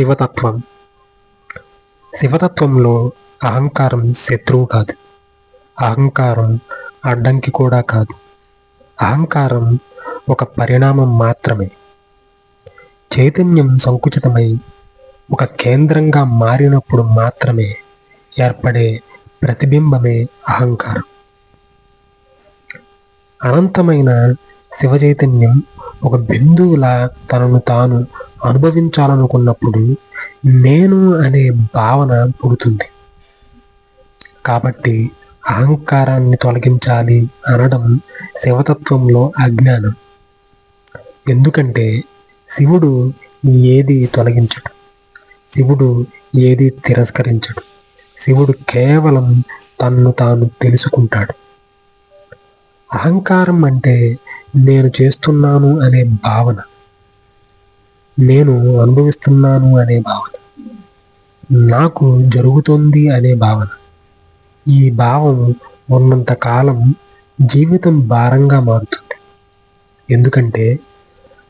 శివతత్వం. శివతత్వంలో అహంకారం శత్రువు కాదు. అహంకారం అడ్డంకి కూడా కాదు. అహంకారం ఒక పరిణామం మాత్రమే. చైతన్యం సంకుచితమై ఒక కేంద్రంగా మారినప్పుడు మాత్రమే ఏర్పడే ప్రతిబింబమే అహంకారం. అనంతమైన శివ చైతన్యం ఒక బిందువులా తనను తాను అనుభవించాలనుకున్నప్పుడు నేను అనే భావన పుడుతుంది. కాబట్టి అహంకారాన్ని తొలగించాలి అనడం శివతత్వంలో అజ్ఞానం. ఎందుకంటే శివుడు ఏది తొలగించడు. శివుడు ఏది తిరస్కరించడు. శివుడు కేవలం తన్ను తాను తెలుసుకుంటాడు. అహంకారం అంటే నేను చేస్తున్నాను అనే భావన. నేను అనుభవిస్తున్నాను అనే భావన. నాకు జరుగుతుంది అనే భావన. ఈ భావం ఉన్నంత కాలం జీవితం భారంగా మారుతుంది. ఎందుకంటే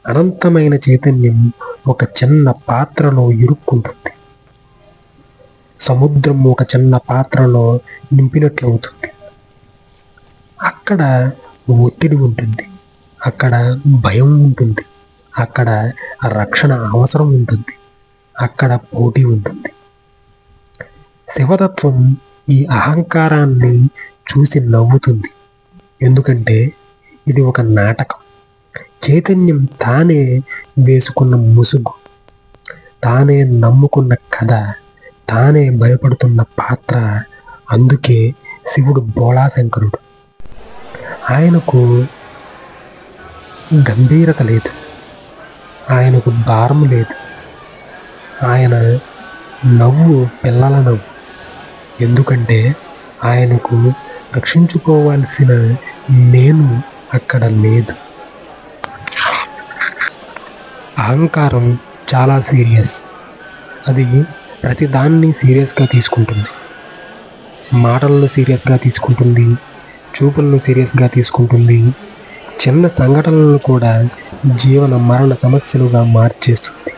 అనంతమైన చైతన్యం ఒక చిన్న పాత్రలో ఇరుక్కుంటుంది. సముద్రం ఒక చిన్న పాత్రలో నింపినట్లవుతుంది. అక్కడ ఒత్తిడి ఉంటుంది. అక్కడ భయం ఉంటుంది. అక్కడ రక్షణ అవసరం ఉంటుంది. అక్కడ పోటీ ఉంటుంది. శివతత్వం ఈ అహంకారాన్ని చూసి నవ్వుతుంది. ఎందుకంటే ఇది ఒక నాటకం. చైతన్యం తానే వేసుకున్న ముసుగు. తానే నమ్ముకున్న కథ. తానే భయపడుతున్న పాత్ర. అందుకే శివుడు బోళాశంకరుడు. ఆయనకు గంభీరత లేదు. ఆయనకు భారం లేదు. ఆయన నవ్వు పిల్లల నవ్వు. ఎందుకంటే ఆయనకు రక్షించుకోవాల్సిన నేను అక్కడ లేదు. అహంకారం చాలా సీరియస్ అది ప్రతిదాన్ని సీరియస్గా తీసుకుంటుంది. మాటలను సీరియస్గా తీసుకుంటుంది. చూపులను సీరియస్గా తీసుకుంటుంది. చిన్న సంఘటనలను కూడా జీవన మరణ సమస్యలుగా మార్చేస్తుంది.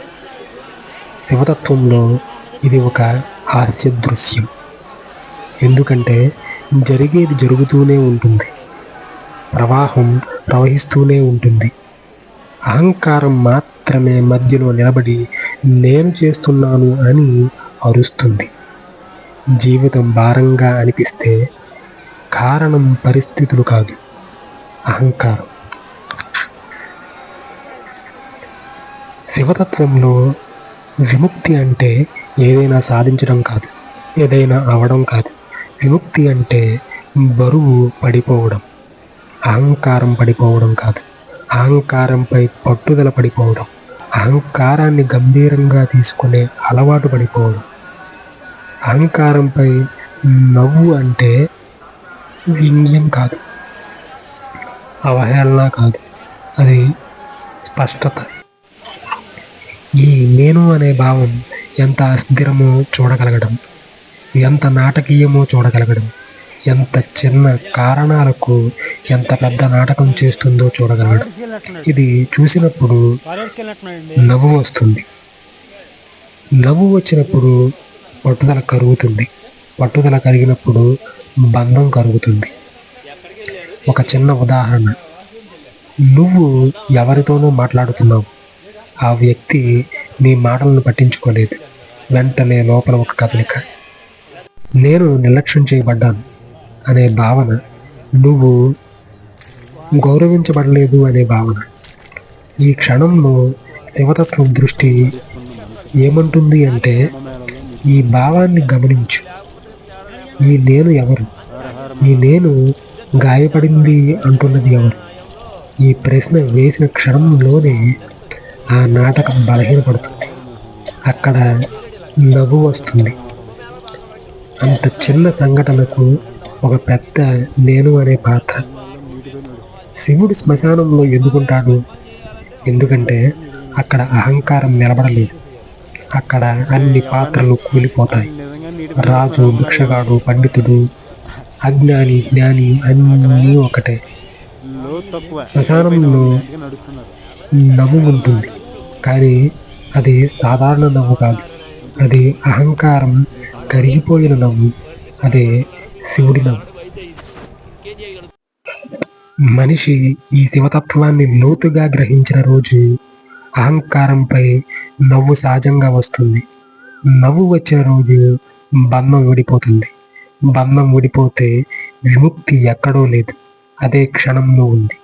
శివతత్వంలో ఇది ఒక హాస్య దృశ్యం. ఎందుకంటే జరిగేది జరుగుతూనే ఉంటుంది. ప్రవాహం ప్రవహిస్తూనే ఉంటుంది. అహంకారం మాత్రమే మధ్యలో నిలబడి నేను చేస్తున్నాను అని అరుస్తుంది. జీవితం భారంగా అనిపిస్తే కారణం పరిస్థితులు కాదు అహంకారం. శివతత్వంలో విముక్తి అంటే ఏదైనా సాధించడం కాదు ఏదైనా అవడం కాదు. విముక్తి అంటే బరువు పడిపోవడం అహంకారం పడిపోవడం కాదు. అహంకారంపై పట్టుదల పడిపోవడం అహంకారాన్ని గంభీరంగా తీసుకునే అలవాటు పడిపోవడం. అహంకారంపై నవ్వు అంటే వ్యంగ్యం కాదు అవహేళన కాదు. అది స్పష్టత. ఈ నేను అనే భావం ఎంత అస్థిరమో చూడగలగడం ఎంత నాటకీయమో చూడగలగడం ఎంత చిన్న కారణాలకు ఎంత పెద్ద నాటకం చేస్తుందో చూడగలగడం. ఇది చూసినప్పుడు నవ్వు వస్తుంది. నవ్వు వచ్చినప్పుడు పట్టుదల కరుగుతుంది. పట్టుదల కరిగినప్పుడు బంధం కరుగుతుంది. ఒక చిన్న ఉదాహరణ. నువ్వు ఎవరితోనూ మాట్లాడుతున్నావు? ఆ వ్యక్తి నీ మాటలను పట్టించుకోలేదు. వెంటనే లోపల ఒక కదలిక. నేను నిర్లక్ష్యం చేయబడ్డాను అనే భావన నువ్వు గౌరవించబడలేదు అనే భావన. ఈ క్షణంలో దేవతత్వం దృష్టి ఏమంటుంది అంటే ఈ భావాన్ని గమనించు. ఈ నేను ఎవరు? ఈ నేను గాయపడింది అంటున్నది ఎవరు? ఈ ప్రశ్న వేసిన క్షణంలోనే ఆ నాటకం బలహీనపడుతుంది. అక్కడ నవ్వు వస్తుంది. అంత చిన్న సంఘటనకు ఒక పెద్ద నేను అనే పాత్ర. శివుడు శ్మశానంలో ఎందుకుంటాడు? ఎందుకంటే అక్కడ అహంకారం నిలబడలేదు. అక్కడ అన్ని పాత్రలు కూలిపోతాయి. రాజు భిక్షగాడు పండితుడు అజ్ఞాని జ్ఞాని అన్నీ ఒకటే. శ్మశానంలో నవ్వు ఉంటుంది. కానీ అది సాధారణ నవ్వు కాదు. అది అహంకారం కరిగిపోయిన నవ్వు. అదే శివుడి నవ్వు. మనిషి ఈ శివతత్వాన్ని లోతుగా గ్రహించిన రోజు అహంకారంపై నవ్వు సహజంగా వస్తుంది. నవ్వు వచ్చిన రోజు బంధం విడిపోతుంది. బంధం విడిపోతే విముక్తి ఎక్కడో లేదు. అదే క్షణంలో ఉంది.